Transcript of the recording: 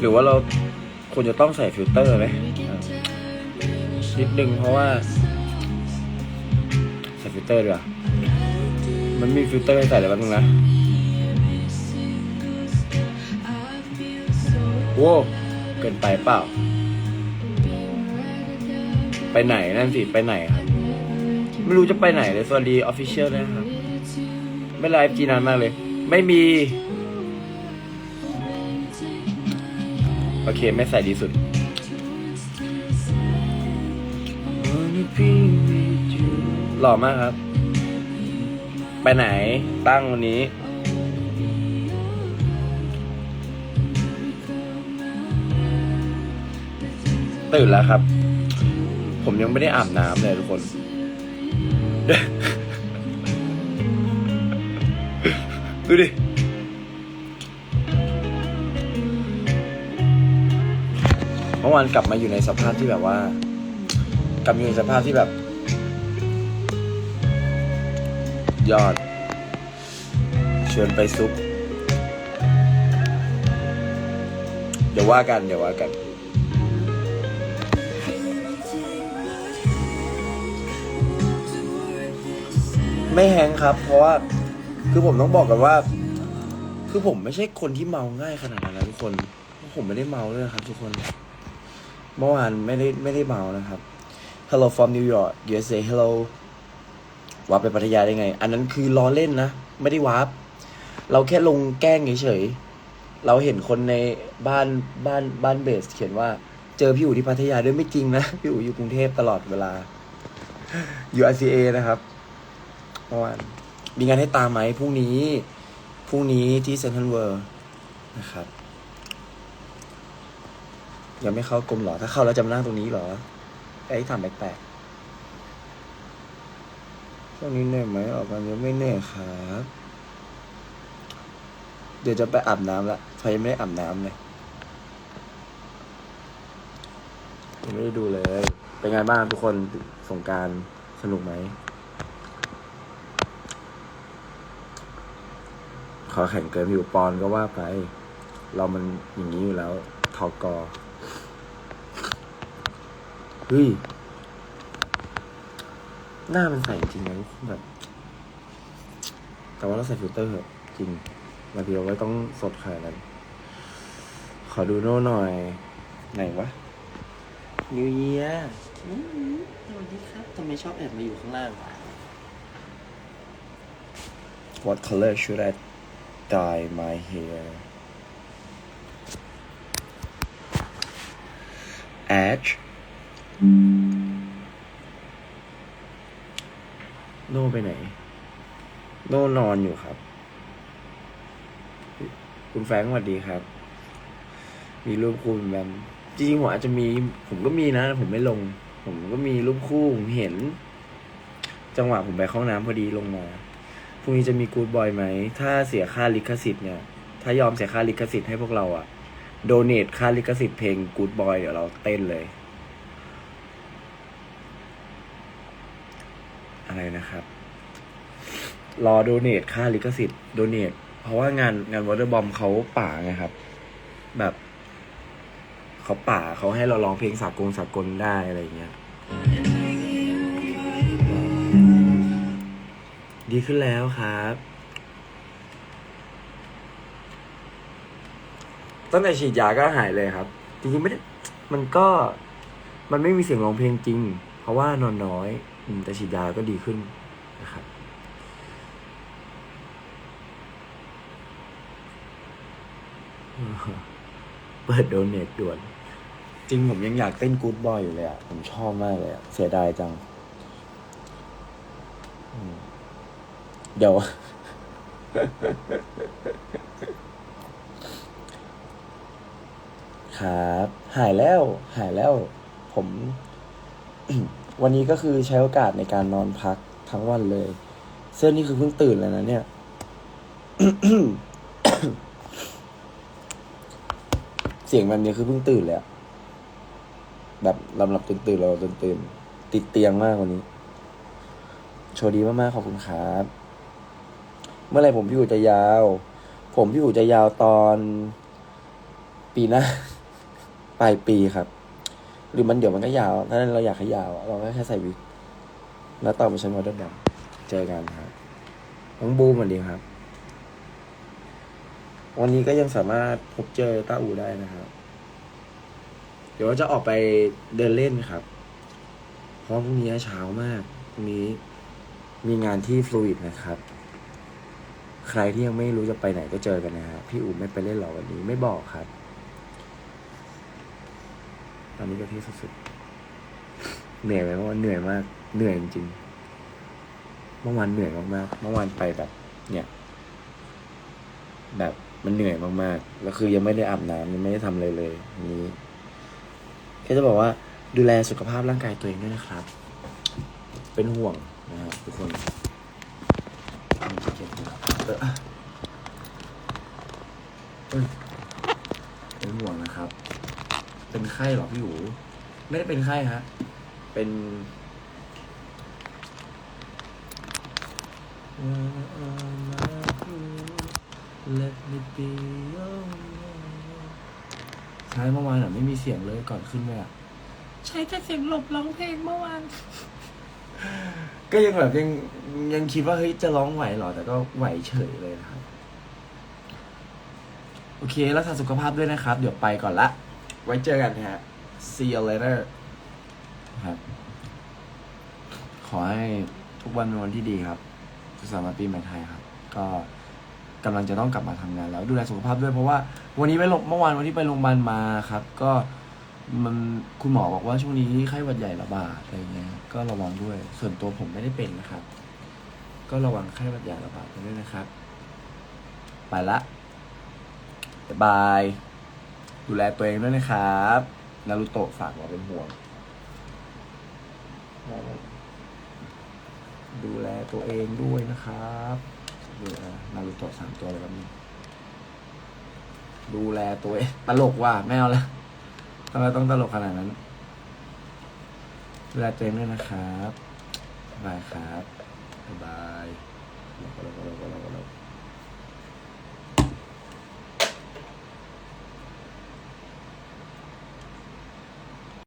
หรือว่าเราควรจะต้องใส่ฟิลเตอร์ไหมนิดนึงเพราะว่า ใส่ฟิลเตอร์ดีกว่ามันมีฟิลเตอร์ให้ใส่อะไรบ้างนะโว้เกินไปเปล่า ไปไหนนั่นสิ ไปไหนครับ ไม่รู้จะไปไหนเลย สวัสดีออฟฟิเชียลนะครับ ไม่ไลฟ์จีนานมากเลย ไม่มี อเคไม่ใส่ดีสุด หล่อมากครับ ไปไหนตั้งวันนี้ตื่นแล้วครับ ผมยังไม่ได้อาบน้ำเลยทุกคน ดูดิ มื่อวานกลับมาอยู่ในสภาพที่แบบว่า กลับมาอยู่ในสภาพที่แบบ ยอดชวนไปซุป เดี๋ยวว่ากันเดี๋ยวว่ากัน ไม่แฮงครับ เพราะว่าคือผมต้องบอกกันว่า คือผมไม่ใช่คนที่เมาง่ายขนาดนั้นนะทุกคน ผมไม่ได้เมาเลยนะครับทุกคน เมื่อวานไม่ได้ไม่ได้เมานะครับ Hello from New York USA Hello วาร์ปไปพัทยาได้ไง อันนั้นคือล้อเล่นนะ ไม่ได้วาร์ปเราแค่ลงแกล้งเฉยๆเราเห็นคนในบ้านบ้านบ้านเบส เขียนว่าเจอพี่อู๋ที่พัทยาด้วยไม่จริงนะ พี่อู๋อยู่กรุงเทพตลอดเวลาอยู่ RCA นะครับเมื่อวานมีงานให้ตามไหมพรุ่งนี้พรุ่งนี้ที่เซนทรัลเวิร์นะครับ ยังไม่เข้ากรมเหรอ ถ้าเข้าแล้วจะมานั่งตรงนี้เหรอ ไอ้ถามแปลกๆช่วงนี้เหนื่อยไหมออกมาเยอะไม่เหนื่อยครับ เดี๋ยวจะไปอาบน้ำละพอยังไม่ได้อาบน้ำเลยยังไม่ได้ดูเลย เป็นไงบ้างทุกคนสงการสนุกไหม ขอแข่งเกินอยู่ปอนก็ว่าไป เรามันอย่างนี้อยู่แล้วทอกอ เฮ้ย หน้ามันใสจริงนะแบบ แต่ว่าเราใส่ฟิลเตอร์เหอะจริงบางทีเราไม่ต้องสดขนาดนั้น ขอดูโน่หน่อย ไหนวะ New Year อืมสวัสดีครับทำไมชอบแอบมาอยู่ข้างล่าง What color should I dye my hair Ash โน่ไปไหน โน่นอนอยู่ครับ คุณแฟงสวัสดีครับ มีรูปคู่เป็นแบมจริงๆผมอาจจะมี ผมก็มีนะผมไม่ลง ผมก็มีรูปคู่ผมเห็น จังหวะผมไปเข้าห้องน้ำพอดีลงมาพรุ่งนี้จะมีกูดบอยไหม ถ้าเสียค่าลิขสิทธิ์เนี่ย ถ้ายอมเสียค่าลิขสิทธิ์ให้พวกเราอะโดเนทค่าลิขสิทธิ์เพลงกูดบอยเดี๋ยวเราเต้นเลย อะไรนะครับ รอโดเนทค่าลิขสิทธิ์โดเนทเพราะว่างานงานวอเตอร์บอมเขาป่าไงครับ แบบเขาป่าเขาให้เราร้องเพลงสากลสากลได้อะไรอย่างเงี้ย ดีขึ้นแล้วครับ ตั้งแต่ฉีดยาก็หายเลยครับ จริงๆไม่ได้มันก็มันไม่มีเสียงร้องเพลงจริง เพราะว่านอนน้อยแต่ฉีดยาก็ดีขึ้นนะครับ เปิดโดเนทด่วน จริงผมยังอยากเต้นกู๊ดบอยอยู่เลยอะ ผมชอบมากเลยอะ เสียดายจัง เดี๋ยว ครับ หายแล้ว หายแล้ว ผม วันนี้ก็คือใช้โอกาสในการนอนพักทั้งวันเลย เสื้อนี่คือเพิ่งตื่นแล้วนะเนี่ย เสียงแบบนี้คือเพิ่งตื่นเลยอะแบบลำหลับตื่นตื่นเราตื่นตื่นติดเตียงมากกว่านี้ โชว์ดีมากๆขอบคุณครับเมื่อไรผมพี่อู๋จะยาว ผมพี่อู๋จะยาวตอน ปีหน้าปลายปีครับ หรือมันเดี๋ยวมันก็ยาว ถ้าเราอยากให้ยาวเราก็แค่ใส่วิกแล้วต่อไปใช้มอเตอร์ดำเจอกันครับน้องบูมสวัสดีครับ วันนี้ก็ยังสามารถพบเจอต้าอูได้นะครับ เดี๋ยวจะออกไปเดินเล่นครับ เพราะพรุ่งนี้เช้ามากพรุ่งนี้มีงานที่ฟลูอิดนะครับ ใครที่ยังไม่รู้จะไปไหนก็เจอกันนะฮะพี่อูไม่ไปเล่นหรอวันนี้ไม่บอกครับ ตอนนี้ก็ที่สุดๆเหนื่อยไหมว่าเหนื่อยมาก เหนื่อยจริงเมื่อวานเหนื่อยมากๆเมื่อวานไปแบบ เนี่ย แบบ มันเหนื่อยมากๆ แล้วคือยังไม่ได้อาบน้ำยังไม่ได้ทำอะไรเลยนี้แค่จะบอกว่าดูแลสุขภาพร่างกายตัวเองด้วยนะครับ เป็นห่วงนะครับทุกคนเป็นห่วงนะครับ เป็นไข้หรอพี่หูไม่ได้เป็นไข้ฮะ เป็น Let me be your man ใช่เมื่อวานอะไม่มีเสียงเลยก่อนขึ้นเลยอะใช้แต่เสียงหลบร้องเพลงเมื่อวาน ก็ยังแบบยังยังคิดว่าเฮ้ยจะร้องไหวเหรอ แต่ก็ไหวเฉยเลยนะครับ โอเครักษาสุขภาพด้วยนะครับ เดี๋ยวไปก่อนละ ไว้เจอกันนะฮะ see you later ครับ ขอให้ทุกวันเป็นวันที่ดีครับสุขสันต์วันปีใหม่ไทยครับ ก็ กำลังจะต้องกลับมาทำงานแล้วดูแลสุขภาพด้วยเพราะว่า วันนี้ไปโรงเมื่อวานวันที่ไปโรงพยาบาลมาครับ ก็มันคุณหมอบอกว่าช่วงนี้ไข้หวัดใหญ่ระบาดอะไรเงี้ยก็ระวังด้วย ส่วนตัวผมไม่ได้เป็นนะครับ ก็ระวังไข้หวัดใหญ่ระบาดกันด้วยนะครับ ไปละบายบายดูแลตัวเองด้วยนะครับนารุโตะฝากบอกเป็นห่วงดูแลตัวเองด้วยนะครับ ดูแลนารูโตะสามตัวเลยครับนี่ดูแลตัวเองตลกว่ะไม่เอาละทำไมต้องตลกขนาดนั้น ดูแลตัวเองด้วยนะครับบายบายครับบ๊าย